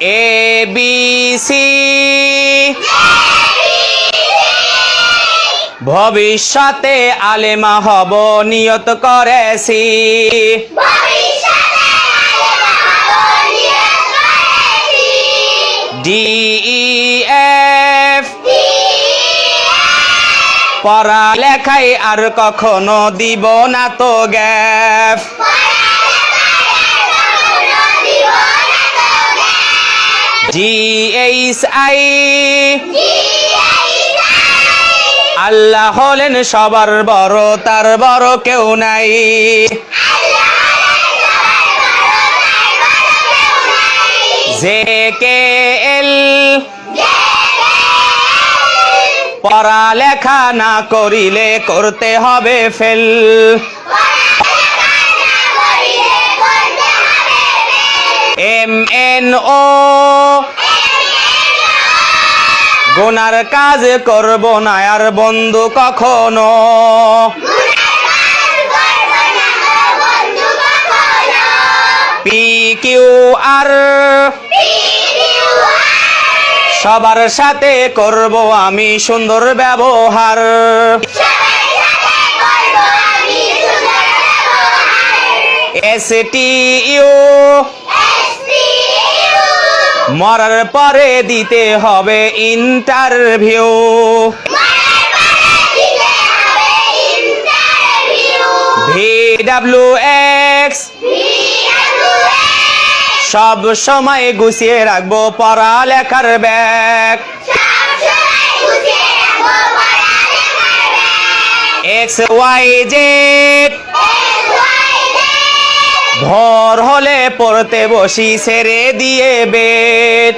A B C ভবিষ্যতে আলেমা হব, নিয়ত করেছি। ডি ই এফ পড়ালেখায় আর কখনো দিব না তো gap G H I Allah হলেন সবার বড় তার বড় কেউ নাই। J K L. পড়ালেখা না করিলে করতে হবে ফেল। N O. গোনার কাজ করব না আর বন্ধু কখনো। P Q R. সবার সাথে করব আমি সুন্দর ব্যবহার। S T U. মরার পরে দিতে হবে ইন্টারভিউ ভি ডাব্লিউ এক্স সব সময় গুছিয়ে রাখব পড়ালেখার ব্যাগ। এক্স ওয়াই জেড ভর হলে পড়তে বসি সেরে দিয়ে বেট